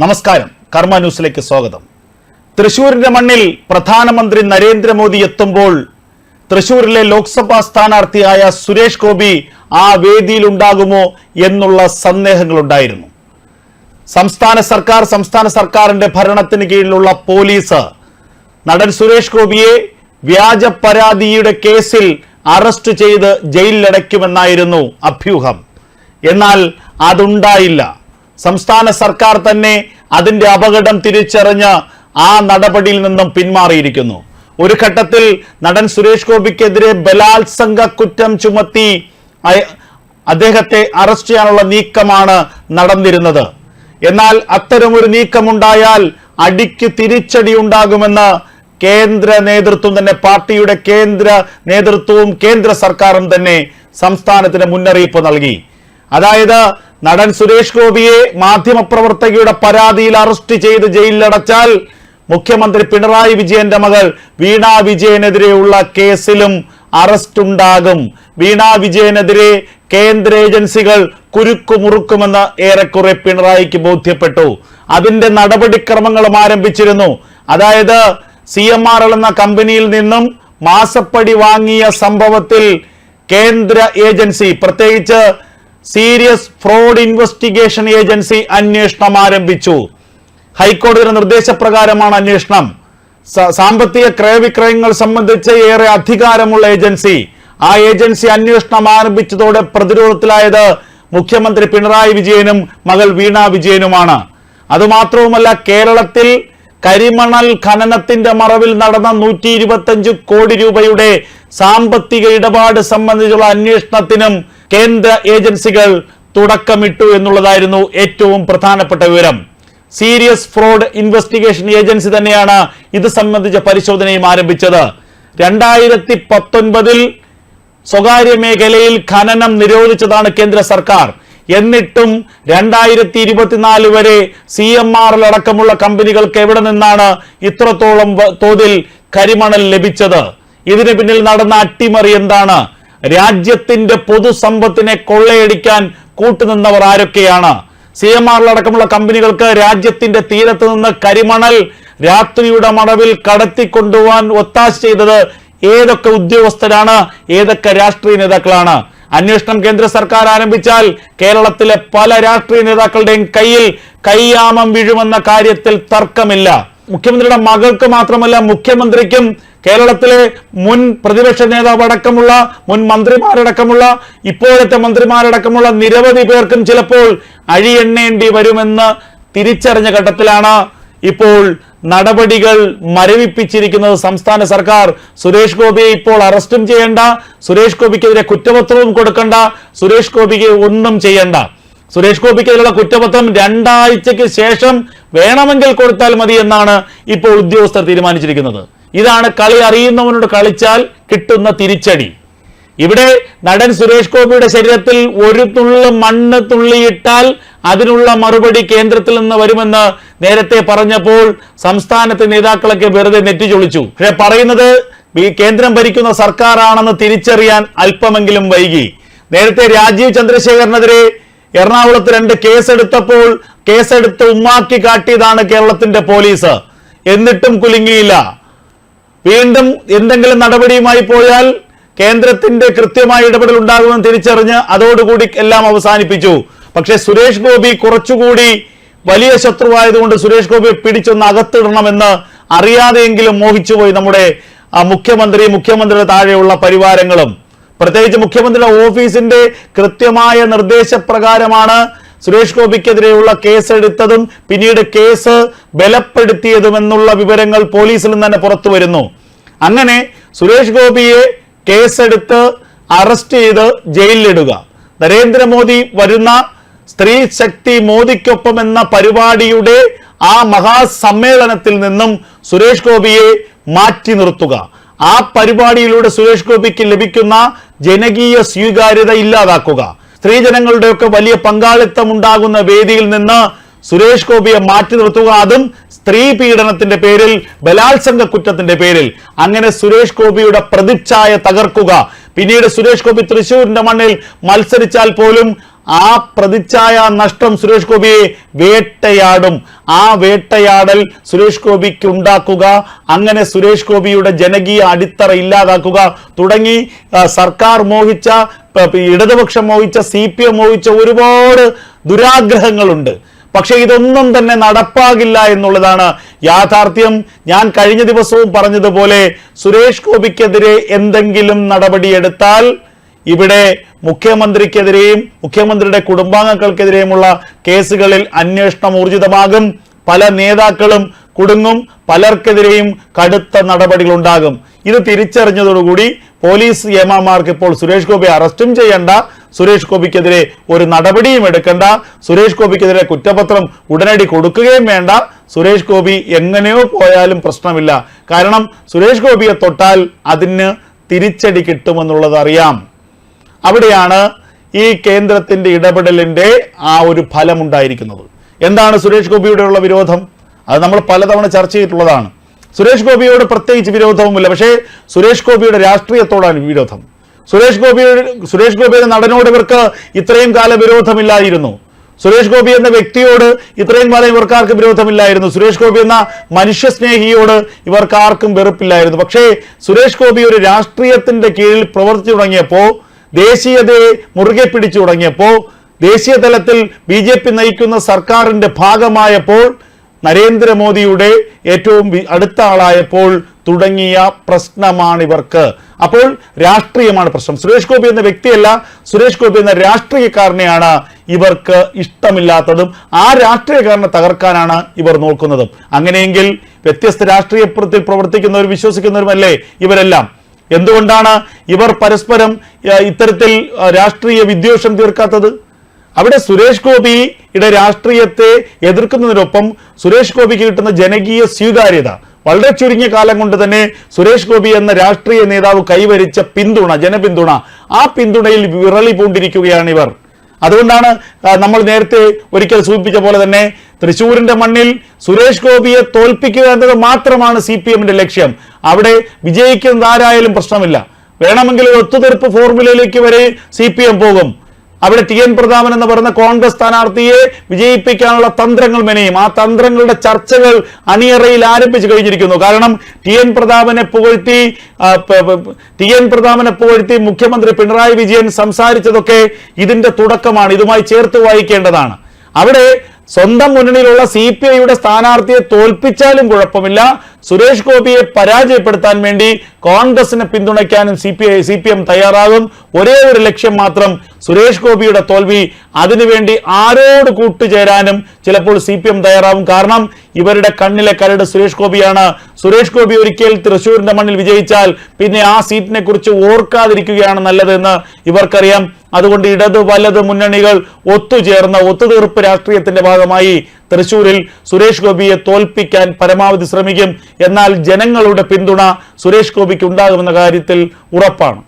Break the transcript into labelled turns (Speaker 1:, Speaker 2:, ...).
Speaker 1: നമസ്കാരം. കർമ്മ ന്യൂസിലേക്ക് സ്വാഗതം. തൃശൂരിന്റെ മണ്ണിൽ പ്രധാനമന്ത്രി നരേന്ദ്രമോദി എത്തുമ്പോൾ തൃശൂരിലെ ലോക്സഭാ സ്ഥാനാർത്ഥിയായ സുരേഷ് ഗോപി ആ വേദിയിൽ ഉണ്ടാകുമോ എന്നുള്ള സന്ദേഹങ്ങളുണ്ടായിരുന്നു. സംസ്ഥാന സർക്കാർ സംസ്ഥാന സർക്കാരിന്റെ ഭരണത്തിന് കീഴിലുള്ള പോലീസ് നടൻ സുരേഷ് ഗോപിയെ വ്യാജ പരാതിയുടെ കേസിൽ അറസ്റ്റ് ചെയ്ത് ജയിലിലടയ്ക്കുമെന്നായിരുന്നു അഭ്യൂഹം. എന്നാൽ അതുണ്ടായില്ല. സംസ്ഥാന സർക്കാർ തന്നെ അതിന്റെ അപകടം തിരിച്ചറിഞ്ഞ് ആ നടപടിയിൽ നിന്നും പിന്മാറിയിരിക്കുന്നു. ഒരു ഘട്ടത്തിൽ നടൻ സുരേഷ് ഗോപിക്കെതിരെ ബലാത്സംഗ കുറ്റം ചുമത്തി അദ്ദേഹത്തെ അറസ്റ്റ് ചെയ്യാനുള്ള നീക്കമാണ് നടന്നിരുന്നത്. എന്നാൽ അത്തരമൊരു നീക്കമുണ്ടായാൽ അടിക്ക് തിരിച്ചടി ഉണ്ടാകുമെന്ന് കേന്ദ്ര നേതൃത്വം തന്നെ പാർട്ടിയുടെ കേന്ദ്ര നേതൃത്വവും കേന്ദ്ര സർക്കാരും തന്നെ സംസ്ഥാനത്തിന് മുന്നറിയിപ്പ് നൽകി. അതായത് നടൻ സുരേഷ് ഗോപിയെ മാധ്യമപ്രവർത്തകയുടെ പരാതിയിൽ അറസ്റ്റ് ചെയ്ത് ജയിലിലടച്ചാൽ മുഖ്യമന്ത്രി പിണറായി വിജയന്റെ മകൾ വീണ വിജയനെതിരെയുള്ള കേസിലും അറസ്റ്റ് ഉണ്ടാകും വീണ വിജയനെതിരെ കേന്ദ്ര ഏജൻസികൾ കുരുക്കുമുറുക്കുമെന്ന് ഏറെക്കുറെ പിണറായിക്ക് ബോധ്യപ്പെട്ടു. അതിന്റെ നടപടിക്രമങ്ങളും ആരംഭിച്ചിരുന്നു. അതായത് സി എന്ന കമ്പനിയിൽ നിന്നും മാസപ്പടി വാങ്ങിയ സംഭവത്തിൽ കേന്ദ്ര ഏജൻസി പ്രത്യേകിച്ച് സീരിയസ് ഫ്രോഡ് ഇൻവെസ്റ്റിഗേഷൻ ഏജൻസി അന്വേഷണം ആരംഭിച്ചു. ഹൈക്കോടതിയുടെ നിർദ്ദേശപ്രകാരമാണ് അന്വേഷണം. സാമ്പത്തിക ക്രയവിക്രയങ്ങൾ സംബന്ധിച്ച് ഏറെ അധികാരമുള്ള ഏജൻസി. ആ ഏജൻസി അന്വേഷണം ആരംഭിച്ചതോടെ പ്രതിരോധത്തിലായത് മുഖ്യമന്ത്രി പിണറായി വിജയനും മകൾ വീണ വിജയനുമാണ്. അതുമാത്രവുമല്ല കേരളത്തിൽ കരിമണൽ ഖനനത്തിന്റെ മറവിൽ നടന്ന നൂറ്റി ഇരുപത്തഞ്ച് കോടി രൂപയുടെ സാമ്പത്തിക ഇടപാട് സംബന്ധിച്ചുള്ള അന്വേഷണത്തിനും കേന്ദ്ര ഏജൻസികൾ തുടക്കമിട്ടു എന്നുള്ളതായിരുന്നു ഏറ്റവും പ്രധാനപ്പെട്ട വിവരം. സീരിയസ് ഫ്രോഡ് ഇൻവെസ്റ്റിഗേഷൻ ഏജൻസി തന്നെയാണ് ഇത് സംബന്ധിച്ച പരിശോധനയും ആരംഭിച്ചത്. രണ്ടായിരത്തി പത്തൊൻപതിൽ സ്വകാര്യ മേഖലയിൽ ഖനനം നിരോധിച്ചതാണ് കേന്ദ്ര സർക്കാർ. എന്നിട്ടും രണ്ടായിരത്തി ഇരുപത്തിനാല് വരെ സി എം ആറിൽ അടക്കമുള്ള കമ്പനികൾക്ക് എവിടെ നിന്നാണ് ഇത്രത്തോളം തോതിൽ കരിമണൽ ലഭിച്ചത്? ഇതിന് പിന്നിൽ നടന്ന അട്ടിമറി എന്താണ്? രാജ്യത്തിന്റെ പൊതുസമ്പത്തിനെ കൊള്ളയടിക്കാൻ കൂട്ടുനിന്നവർ ആരൊക്കെയാണ്? സി എം ആറിൽ അടക്കമുള്ള കമ്പനികൾക്ക് രാജ്യത്തിന്റെ തീരത്ത് നിന്ന് കരിമണൽ രാത്രിയുടെ മറവിൽ കടത്തിക്കൊണ്ടുപോകാൻ ഒത്താശ ചെയ്തത് ഏതൊക്കെ ഉദ്യോഗസ്ഥരാണ്? ഏതൊക്കെ രാഷ്ട്രീയ നേതാക്കളാണ്? അന്വേഷണം കേന്ദ്ര സർക്കാർ ആരംഭിച്ചാൽ കേരളത്തിലെ പല രാഷ്ട്രീയ നേതാക്കളുടെയും കയ്യിൽ കയ്യാമം വീഴുമെന്ന കാര്യത്തിൽ തർക്കമില്ല. മുഖ്യമന്ത്രിയുടെ മകൾക്ക് മാത്രമല്ല മുഖ്യമന്ത്രിക്കും കേരളത്തിലെ മുൻ പ്രതിപക്ഷ നേതാവ് അടക്കമുള്ള മുൻ മന്ത്രിമാരടക്കമുള്ള ഇപ്പോഴത്തെ മന്ത്രിമാരടക്കമുള്ള നിരവധി പേർക്കും ചിലപ്പോൾ അഴിയെണ്ണേണ്ടി വരുമെന്ന് തിരിച്ചറിഞ്ഞ ഘട്ടത്തിലാണ് ഇപ്പോൾ നടപടികൾ മരവിപ്പിച്ചിരിക്കുന്നത് സംസ്ഥാന സർക്കാർ. സുരേഷ് ഗോപിയെ ഇപ്പോൾ അറസ്റ്റും ചെയ്യേണ്ട. സുരേഷ് ഗോപിക്കെതിരെ കുറ്റപത്രവും കൊടുക്കണ്ട. സുരേഷ് ഗോപിക്ക് ഒന്നും ചെയ്യണ്ട. സുരേഷ് ഗോപിക്കെതിരെയുള്ള കുറ്റപത്രം രണ്ടാഴ്ചയ്ക്ക് ശേഷം വേണമെങ്കിൽ കൊടുത്താൽ മതി എന്നാണ് ഇപ്പോൾ ഉദ്യോഗസ്ഥർ തീരുമാനിച്ചിരിക്കുന്നത്. ഇതാണ് കളി അറിയുന്നവനോട് കളിച്ചാൽ കിട്ടുന്ന തിരിച്ചടി. ഇവിടെ നടൻ സുരേഷ് ഗോപിയുടെ ശരീരത്തിൽ ഒരു തുള്ളി മണ്ണ് തുള്ളിയിട്ടാൽ അതിനുള്ള മറുപടി കേന്ദ്രത്തിൽ നിന്ന് വരുമെന്ന് നേരത്തെ പറഞ്ഞപ്പോൾ സംസ്ഥാനത്തെ നേതാക്കളൊക്കെ വെറുതെ നെറ്റിച്ചൊളിച്ചു പക്ഷെ പറയുന്നത് കേന്ദ്രം ഭരിക്കുന്ന സർക്കാരാണെന്ന് തിരിച്ചറിയാൻ അല്പമെങ്കിലും വൈകി. നേരത്തെ രാജീവ് ചന്ദ്രശേഖരനെതിരെ എറണാകുളത്ത് രണ്ട് കേസെടുത്തപ്പോൾ കേസെടുത്ത് ഉമ്മാക്കി കാട്ടിയതാണ് കേരളത്തിന്റെ പോലീസ്. എന്നിട്ടും കുലുങ്ങിയില്ല. വീണ്ടും എന്തെങ്കിലും നടപടിയുമായി പോയാൽ കേന്ദ്രത്തിന്റെ കൃത്യമായ ഇടപെടൽ ഉണ്ടാകുമെന്ന് തിരിച്ചറിഞ്ഞ് അതോടുകൂടി എല്ലാം അവസാനിപ്പിച്ചു. പക്ഷെ സുരേഷ് ഗോപി കുറച്ചുകൂടി വലിയ ശത്രുവായതുകൊണ്ട് സുരേഷ് ഗോപിയെ പിടിച്ചൊന്ന് അകത്തിടണമെന്ന് അറിയാതെയെങ്കിലും മോഹിച്ചുപോയി നമ്മുടെ മുഖ്യമന്ത്രി മുഖ്യമന്ത്രിയുടെ താഴെയുള്ള പരിവാരങ്ങളും. പ്രത്യേകിച്ച് മുഖ്യമന്ത്രിയുടെ ഓഫീസിന്റെ കൃത്യമായ നിർദ്ദേശപ്രകാരമാണ് സുരേഷ് ഗോപിക്കെതിരെയുള്ള കേസെടുത്തതും പിന്നീട് കേസ് ബലപ്പെടുത്തിയതും എന്നുള്ള വിവരങ്ങൾ പോലീസിൽ നിന്ന് തന്നെ പുറത്തു വരുന്നു അങ്ങനെ സുരേഷ് ഗോപിയെ കേസെടുത്ത് അറസ്റ്റ് ചെയ്ത് ജയിലിലിടുക. നരേന്ദ്രമോദി വരുന്ന സ്ത്രീ ശക്തി മോദിക്കൊപ്പം എന്ന പരിപാടിയുടെ ആ മഹാസമ്മേളനത്തിൽ നിന്നും സുരേഷ് ഗോപിയെ മാറ്റി നിർത്തുക. ആ പരിപാടിയിലൂടെ സുരേഷ് ഗോപിക്ക് ലഭിക്കുന്ന ജനകീയ സ്വീകാര്യത ഇല്ലാതാക്കുക. സ്ത്രീജനങ്ങളുടെയൊക്കെ വലിയ പങ്കാളിത്തം ഉണ്ടാകുന്ന വേദിയിൽ നിന്ന് സുരേഷ് ഗോപിയെ മാറ്റി നിർത്തുക. അതും സ്ത്രീ പീഡനത്തിന്റെ പേരിൽ ബലാത്സംഗ കുറ്റത്തിന്റെ പേരിൽ. അങ്ങനെ സുരേഷ് ഗോപിയുടെ പ്രതിച്ഛായ തകർക്കുക. പിന്നീട് സുരേഷ് ഗോപി തൃശൂരിന്റെ മണ്ണിൽ മത്സരിച്ചാൽ പോലും ആ പ്രതിച്ഛായ നഷ്ടം സുരേഷ് ഗോപിയെ വേട്ടയാടും. ആ വേട്ടയാടൽ സുരേഷ് ഗോപിക്ക് ഉണ്ടാക്കുക. അങ്ങനെ സുരേഷ് ഗോപിയുടെ ജനകീയ അടിത്തറ ഇല്ലാതാക്കുക. തുടങ്ങി സർക്കാർ മോഹിച്ച ഇടതുപക്ഷം മോഹിച്ച സി പി എം മോഹിച്ച ഒരുപാട് ദുരാഗ്രഹങ്ങളുണ്ട്. പക്ഷെ ഇതൊന്നും തന്നെ നടപ്പാകില്ല എന്നുള്ളതാണ് യാഥാർത്ഥ്യം. ഞാൻ കഴിഞ്ഞ ദിവസവും പറഞ്ഞതുപോലെ സുരേഷ് ഗോപിക്കെതിരെ എന്തെങ്കിലും നടപടിയെടുത്താൽ ഇവിടെ മുഖ്യമന്ത്രിക്കെതിരെയും മുഖ്യമന്ത്രിയുടെ കുടുംബാംഗങ്ങൾക്കെതിരെയുമുള്ള കേസുകളിൽ അന്വേഷണം ഊർജിതമാകും. പല നേതാക്കളും കുടുങ്ങും പലർക്കെതിരെയും കടുത്ത നടപടികൾ ഉണ്ടാകും ഇത് തിരിച്ചറിഞ്ഞതോടുകൂടി പോലീസ് എമാർക്ക് ഇപ്പോൾ സുരേഷ് ഗോപി അറസ്റ്റും ചെയ്യണ്ട സുരേഷ് ഗോപിക്കെതിരെ ഒരു നടപടിയും എടുക്കണ്ട. സുരേഷ് ഗോപിക്കെതിരെ കുറ്റപത്രം ഉടനടി കൊടുക്കുകയും വേണ്ട. സുരേഷ് ഗോപി എങ്ങനെയോ പോയാലും പ്രശ്നമില്ല. കാരണം സുരേഷ് ഗോപിയെ തൊട്ടാൽ അതിന് തിരിച്ചടി കിട്ടുമെന്നുള്ളത് അറിയാം. അവിടെയാണ് ഈ കേന്ദ്രത്തിന്റെ ഇടപെടലിന്റെ ആ ഒരു ഫലമുണ്ടായിരിക്കുന്നത്. എന്താണ് സുരേഷ് ഗോപിയോടുള്ള വിരോധം? അത് നമ്മൾ പലതവണ ചർച്ച ചെയ്തിട്ടുള്ളതാണ്. സുരേഷ് ഗോപിയോട് പ്രത്യേകിച്ച് വിരോധവുമില്ല. പക്ഷേ സുരേഷ് ഗോപിയുടെ രാഷ്ട്രീയത്തോടാണ് വിരോധം. സുരേഷ് ഗോപി സുരേഷ് ഗോപി എന്ന നടനോട് ഇവർക്ക് ഇത്രയും കാല വിരോധമില്ലായിരുന്നു. സുരേഷ് ഗോപി എന്ന വ്യക്തിയോട് ഇത്രയും കാലം ഇവർക്കാർക്കും വിരോധമില്ലായിരുന്നു. സുരേഷ് ഗോപി എന്ന മനുഷ്യസ്നേഹിയോട് ഇവർക്കാർക്കും വെറുപ്പില്ലായിരുന്നു. പക്ഷേ സുരേഷ് ഗോപി ഒരു രാഷ്ട്രീയത്തിന്റെ കീഴിൽ പ്രവർത്തിച്ചു തുടങ്ങിയപ്പോൾ ദേശീയതയെ മുറുകെ പിടിച്ചു തുടങ്ങിയപ്പോൾ ദേശീയ തലത്തിൽ ബി ജെ പി നയിക്കുന്ന സർക്കാരിന്റെ ഭാഗമായപ്പോൾ നരേന്ദ്രമോദിയുടെ ഏറ്റവും അടുത്ത ആളായപ്പോൾ തുടങ്ങിയ പ്രശ്നമാണ് ഇവർക്ക് അപ്പോൾ രാഷ്ട്രീയമാണ് പ്രശ്നം. സുരേഷ് ഗോപി എന്ന വ്യക്തിയല്ല സുരേഷ് ഗോപി എന്ന രാഷ്ട്രീയക്കാരനെയാണ് ഇവർക്ക് ഇഷ്ടമില്ലാത്തതും ആ രാഷ്ട്രീയക്കാരനെ തകർക്കാനാണ് ഇവർ നോക്കുന്നതും. അങ്ങനെയെങ്കിൽ വ്യത്യസ്ത രാഷ്ട്രീയത്തിൽ പ്രവർത്തിക്കുന്നവർ വിശ്വസിക്കുന്നവരുമല്ലേ ഇവരെല്ലാം? എന്തുകൊണ്ടാണ് ഇവർ പരസ്പരം ഇത്തരത്തിൽ രാഷ്ട്രീയ വിദ്വേഷം തീർക്കാത്തത്? അവിടെ സുരേഷ് ഗോപിയുടെ രാഷ്ട്രീയത്തെ എതിർക്കുന്നതിനൊപ്പം സുരേഷ് ഗോപിക്ക് കിട്ടുന്ന ജനകീയ സ്വീകാര്യത വളരെ ചുരുങ്ങിയ കാലം കൊണ്ട് തന്നെ സുരേഷ് ഗോപി എന്ന രാഷ്ട്രീയ നേതാവ് കൈവരിച്ച പിന്തുണ ജനപിന്തുണ ആ പിന്തുണയിൽ വിറളി പൂണ്ടിരിക്കുകയാണ് ഇവർ. അതുകൊണ്ടാണ് നമ്മൾ നേരത്തെ ഒരിക്കൽ സൂചിപ്പിച്ച പോലെ തന്നെ തൃശ്ശൂരിന്റെ മണ്ണിൽ സുരേഷ് ഗോപിയെ തോൽപ്പിക്കുക എന്നത് മാത്രമാണ് സി പി എമ്മിന്റെ ലക്ഷ്യം. അവിടെ വിജയിക്കുന്നത് ആരായാലും പ്രശ്നമില്ല. വേണമെങ്കിൽ ഒത്തുതീർപ്പ് ഫോർമുലയിലേക്ക് വരെ സി പി എം പോകും. അവിടെ ടി എൻ പ്രതാപൻ എന്ന് പറയുന്ന കോൺഗ്രസ് സ്ഥാനാർത്ഥിയെ വിജയിപ്പിക്കാനുള്ള തന്ത്രങ്ങൾ മെനയും. ആ തന്ത്രങ്ങളുടെ ചർച്ചകൾ അണിയറയിൽ ആരംഭിച്ചു കഴിഞ്ഞിരിക്കുന്നു. കാരണം ടി എൻ പ്രതാപനെ പുകഴ്ത്തി ടി എൻ പ്രതാപനെ പുകഴ്ത്തി മുഖ്യമന്ത്രി പിണറായി വിജയൻ സംസാരിച്ചതൊക്കെ ഇതിന്റെ തുടക്കമാണ്. ഇതുമായി ചേർത്ത് വായിക്കേണ്ടതാണ്. അവിടെ സ്വന്തം മുന്നണിയിലുള്ള സി പി ഐയുടെ സ്ഥാനാർത്ഥിയെ തോൽപ്പിച്ചാലും കുഴപ്പമില്ല. സുരേഷ് ഗോപിയെ പരാജയപ്പെടുത്താൻ വേണ്ടി കോൺഗ്രസിനെ പിന്തുണയ്ക്കാനും C P I C P M തയ്യാറാകും. ഒരേ ഒരു ലക്ഷ്യം മാത്രം സുരേഷ് ഗോപിയുടെ തോൽവി അതിനുവേണ്ടി ആരോട് കൂട്ടുചേരാനും ചിലപ്പോൾ സി പി എം തയ്യാറാവും. കാരണം ഇവരുടെ കണ്ണിലെ കരട് സുരേഷ് ഗോപിയാണ്. സുരേഷ് ഗോപി ഒരിക്കൽ തൃശൂരിന്റെ മണ്ണിൽ വിജയിച്ചാൽ പിന്നെ ആ സീറ്റിനെ കുറിച്ച് ഓർക്കാതിരിക്കുകയാണ് നല്ലതെന്ന് ഇവർക്കറിയാം. അതുകൊണ്ട് ഇടത് വലത് മുന്നണികൾ ഒത്തുചേർന്ന ഒത്തുതീർപ്പ് രാഷ്ട്രീയത്തിന്റെ ഭാഗമായി തൃശൂരിൽ സുരേഷ് ഗോപിയെ തോൽപ്പിക്കാൻ പരമാവധി ശ്രമിക്കും. എന്നാൽ ജനങ്ങളുടെ പിന്തുണ സുരേഷ് ഗോപിക്ക് ഉണ്ടാകുമെന്ന കാര്യത്തിൽ ഉറപ്പാണ്.